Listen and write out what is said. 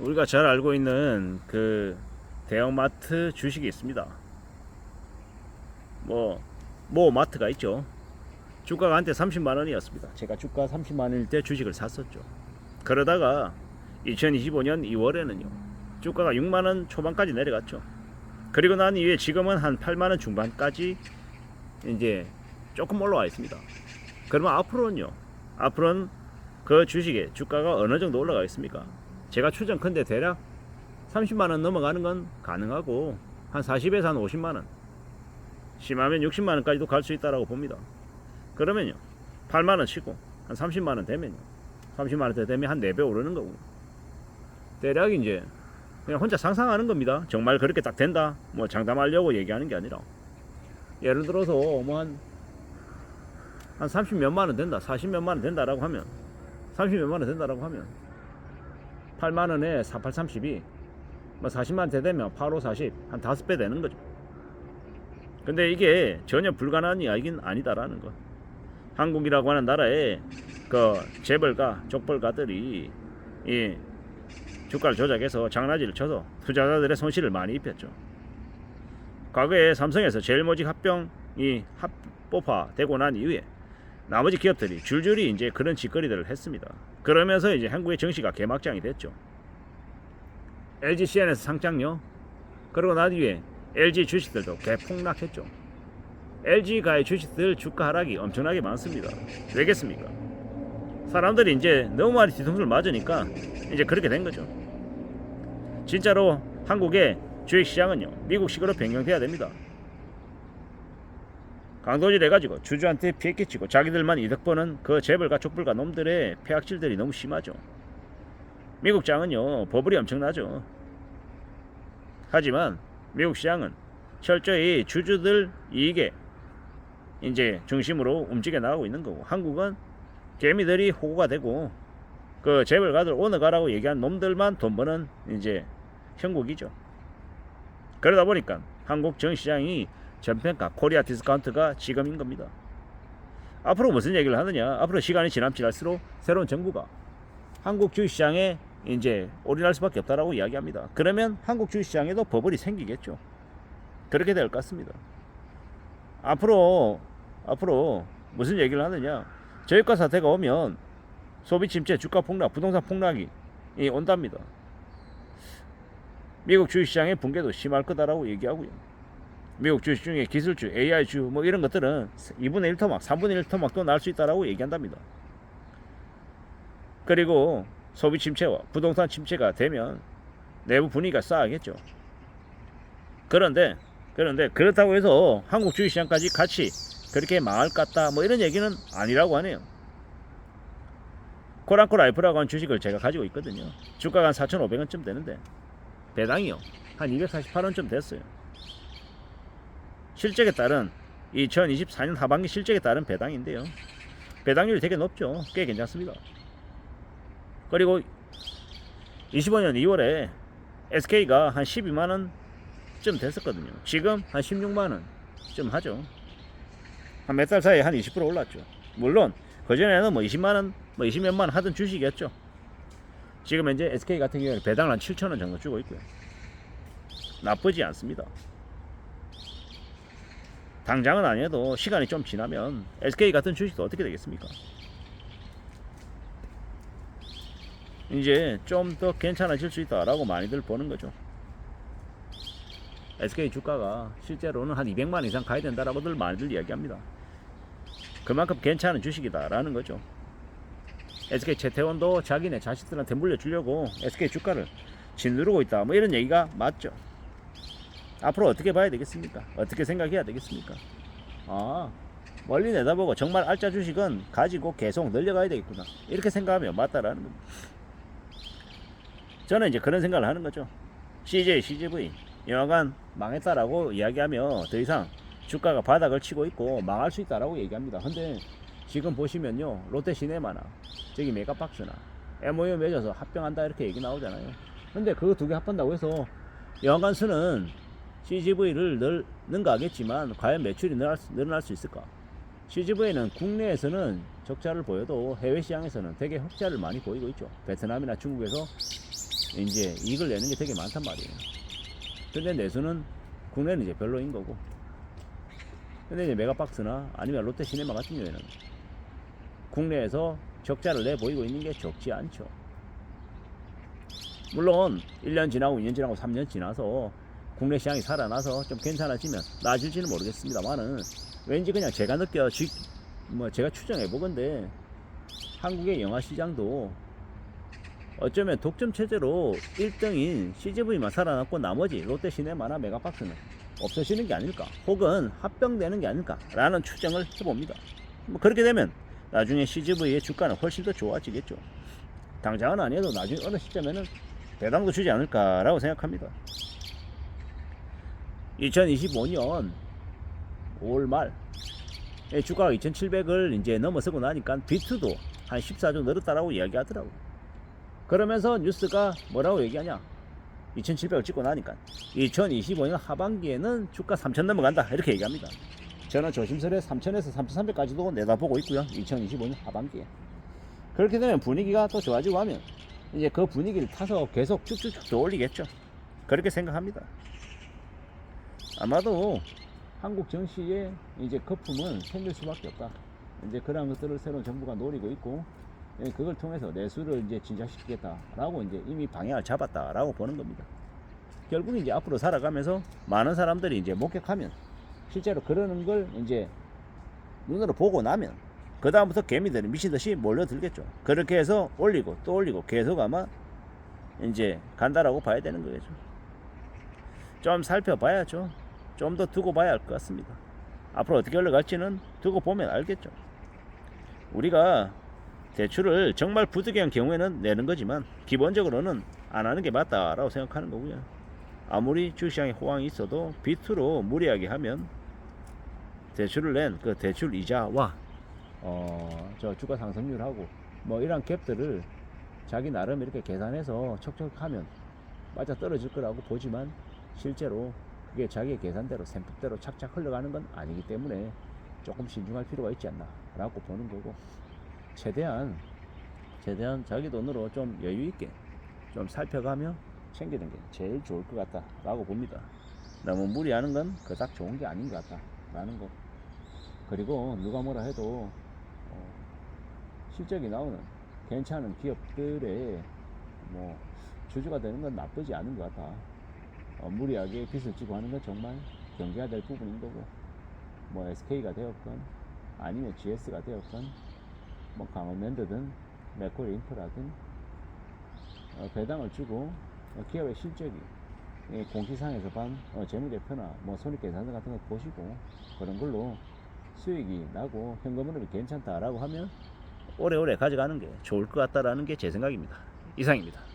우리가 잘 알고 있는 그 대형마트 주식이 있습니다. 뭐, 뭐 마트가 있죠. 주가가 한때 30만 원이었습니다. 제가 주가 30만 원일 때 주식을 샀었죠. 그러다가 2025년 2월에는요. 주가가 6만 원 초반까지 내려갔죠. 그리고 난 이후에 지금은 한 8만 원 중반까지 이제 조금 올라와 있습니다. 그러면 앞으로는요. 앞으로는 그 주식의 주가가 어느 정도 올라가겠습니까? 제가 추정컨대 대략 30만 원 넘어가는 건 가능하고 한 40에서 한 50만 원, 심하면 60만 원까지도 갈 수 있다라고 봅니다. 그러면요, 8만 원 치고 한 30만 원 되면요, 30만 원대 되면 한 4배 오르는 거고. 대략 이제 그냥 혼자 상상하는 겁니다. 정말 그렇게 딱 된다. 뭐 장담하려고 얘기하는 게 아니라 예를 들어서 뭐한 한 30 몇만 원 된다, 40 몇만 원 된다라고 하면 30 몇만 원 된다라고 하면 8만 원에 48, 32, 뭐 40만 원 되면 8, 5, 40, 한 5배 되는 거죠. 근데 이게 전혀 불가능한 이야기는 아니다라는 거. 한국이라고 하는 나라에 그 재벌가, 족벌가들이 이 주가를 조작해서 장난질을 쳐서 투자자들의 손실을 많이 입혔죠. 과거에 삼성에서 제일모직 합병이 합법화되고 난 이후에 나머지 기업들이 줄줄이 이제 그런 짓거리들을 했습니다. 그러면서 이제 한국의 정시가 개막장이 됐죠. LG CN에서 상장요. 그러고 난 뒤에 LG 주식들도 개폭락했죠. LG가의 주식들 주가 하락이 엄청나게 많습니다. 왜겠습니까? 사람들이 이제 너무 많이 뒤통수를 맞으니까 이제 그렇게 된 거죠. 진짜로 한국의 주식 시장은요 미국식으로 변경돼야 됩니다. 강도질 해가지고 주주한테 피해 끼치고 자기들만 이득 보는 그 재벌가 족불가 놈들의 폐악질들이 너무 심하죠. 미국 장은요 버블이 엄청나죠. 하지만 미국 시장은 철저히 주주들 이익에 이제 중심으로 움직여 나가고 있는 거고 한국은 개미들이 호구가 되고 그 재벌가들 오늘 가라고 얘기한 놈들만 돈 버는 이제 형국이죠. 그러다 보니까 한국 정시장이 전평가 코리아 디스카운트가 지금인 겁니다. 앞으로 무슨 얘기를 하느냐? 앞으로 시간이 지남 지날수록 새로운 정부가 한국 주식시장에 이제 올인할 수밖에 없다라고 이야기합니다. 그러면 한국 주식시장에도 버블이 생기겠죠. 그렇게 될 것 같습니다. 앞으로 앞으로 무슨 얘기를 하느냐? 저유가 사태가 오면 소비 침체, 주가 폭락, 부동산 폭락이 이 온답니다. 미국 주식시장의 붕괴도 심할 거다라고 얘기하고요. 미국 주식 중에 기술주, AI주 뭐 이런 것들은 2분의 1 토막, 3분의 1 토막도 날 수 있다라고 얘기한답니다. 그리고 소비 침체와 부동산 침체가 되면 내부 분위기가 싸하겠죠. 그런데 그런데 그렇다고 해서 한국 주식 시장까지 같이 그렇게 망할 것 같다 뭐 이런 얘기는 아니라고 하네요. 코란코 라이프라고 하는 주식을 제가 가지고 있거든요. 주가가 한 4,500원쯤 되는데 배당이요 한 248원쯤 됐어요. 실적에 따른 2024년 하반기 실적에 따른 배당인데요. 배당률이 되게 높죠. 꽤 괜찮습니다. 그리고 25년 2월에 SK가 한 12만 원쯤 됐었거든요. 지금 한 16만 원쯤 하죠. 한 몇 달 사이에 한 20% 올랐죠. 물론 그 전에는 뭐 20만 원, 뭐 20몇만 원 하던 주식이었죠. 지금 현재 SK 같은 경우는 배당을 한 7천 원 정도 주고 있고요. 나쁘지 않습니다. 당장은 아니어도 시간이 좀 지나면 SK 같은 주식도 어떻게 되겠습니까? 이제 좀 더 괜찮아질 수 있다라고 많이들 보는 거죠. SK 주가가 실제로는 한 200만 이상 가야 된다라고들 많이들 이야기합니다. 그만큼 괜찮은 주식이다라는 거죠. SK 채태원도 자기네 자식들한테 물려주려고 SK 주가를 짓누르고 있다. 뭐 이런 얘기가 맞죠. 앞으로 어떻게 봐야 되겠습니까? 어떻게 생각해야 되겠습니까? 아, 멀리 내다보고 정말 알짜 주식은 가지고 계속 늘려가야 되겠구나. 이렇게 생각하면 맞다라는 겁니다. 저는 이제 그런 생각을 하는 거죠. CJ, CGV, 영화관 망했다라고 이야기하며 더 이상 주가가 바닥을 치고 있고 망할 수 있다라고 얘기합니다. 근데 지금 보시면요. 롯데 시네마나 저기 메가박스나 MOU 맺어서 합병한다 이렇게 얘기 나오잖아요. 근데 그거 두개 합한다고 해서 영화관 수는 CGV를 능가하겠지만 과연 매출이 늘어날 수, 늘어날 수 있을까? CGV는 국내에서는 적자를 보여도 해외 시장에서는 되게 흑자를 많이 보이고 있죠. 베트남이나 중국에서 이제 이익을 내는 게 되게 많단 말이에요. 근데 내수는 국내는 이제 별로인 거고. 근데 이제 메가박스나 아니면 롯데 시네마 같은 경우에는 국내에서 적자를 내 보이고 있는 게 적지 않죠. 물론 1년 지나고 2년 지나고 3년 지나서 국내 시장이 살아나서 좀 괜찮아지면 나아질지는 모르겠습니다만은 왠지 그냥 제가 느껴 지 뭐 제가 추정해 보건데 한국의 영화 시장도 어쩌면 독점 체제로 1등인 CGV만 살아남고 나머지 롯데 시네마나 메가박스는 없어지는 게 아닐까 혹은 합병되는 게 아닐까라는 추정을 해봅니다. 뭐 그렇게 되면 나중에 CGV의 주가는 훨씬 더 좋아지겠죠. 당장은 아니어도 나중에 어느 시점에는 배당도 주지 않을까라고 생각합니다. 2025년 5월 말 예, 주가가 2,700을 이제 넘어서고 나니까 비트도 한 14조 늘었다라고 이야기하더라고. 그러면서 뉴스가 뭐라고 얘기하냐? 2,700을 찍고 나니까 2025년 하반기에는 주가 3,000 넘어간다 이렇게 얘기합니다. 저는 조심스레 3,000에서 3,300까지도 내다보고 있고요. 2025년 하반기에. 그렇게 되면 분위기가 또 좋아지고 하면 이제 그 분위기를 타서 계속 쭉쭉쭉 더 올리겠죠. 그렇게 생각합니다. 아마도 한국 정시에 이제 거품은 생길 수밖에 없다. 이제 그런 것들을 새로운 정부가 노리고 있고 예, 그걸 통해서 내수를 이제 진작시키겠다라고 이제 이미 방향을 잡았다라고 보는 겁니다. 결국 이제 앞으로 살아가면서 많은 사람들이 이제 목격하면 실제로 그러는 걸 이제 눈으로 보고 나면 그 다음부터 개미들이 미치듯이 몰려들겠죠. 그렇게 해서 올리고 또 올리고 계속 아마 이제 간다라고 봐야 되는 거겠죠. 좀 살펴봐야죠. 좀 더 두고 봐야 할 것 같습니다. 앞으로 어떻게 흘러갈지는 두고 보면 알겠죠. 우리가 대출을 정말 부득이한 경우에는 내는 거지만 기본적으로는 안 하는 게 맞다라고 생각하는 거고요. 아무리 주시장에 호황이 있어도 비트로 무리하게 하면 대출을 낸 그 대출 이자와 어, 저 주가 상승률하고 뭐 이런 갭들을 자기 나름 이렇게 계산해서 척척하면 맞아 떨어질 거라고 보지만 실제로 그게 자기의 계산대로 샘폭대로 착착 흘러가는 건 아니기 때문에 조금 신중할 필요가 있지 않나 라고 보는 거고 최대한 최대한 자기 돈으로 좀 여유 있게 좀 살펴가며 챙기는 게 제일 좋을 것 같다 라고 봅니다. 너무 무리하는 건 그닥 좋은 게 아닌 것 같다 라는 거. 그리고 누가 뭐라 해도 어, 실적이 나오는 괜찮은 기업들의 뭐 주주가 되는 건 나쁘지 않은 것 같다 어, 무리하게 빚을 지고 하는 건 정말 경계해야 될 부분인 거고 뭐 SK가 되었건 아니면 GS가 되었건 뭐 강원랜드든 맥콜 인프라든 어, 배당을 주고 어, 기업의 실적이 예, 공시상에서 반 어, 재무제표나 뭐 손익계산서 같은 거 보시고 그런 걸로 수익이 나고 현금 흐름이 괜찮다라고 하면 오래오래 가져가는 게 좋을 것 같다라는 게 제 생각입니다. 이상입니다.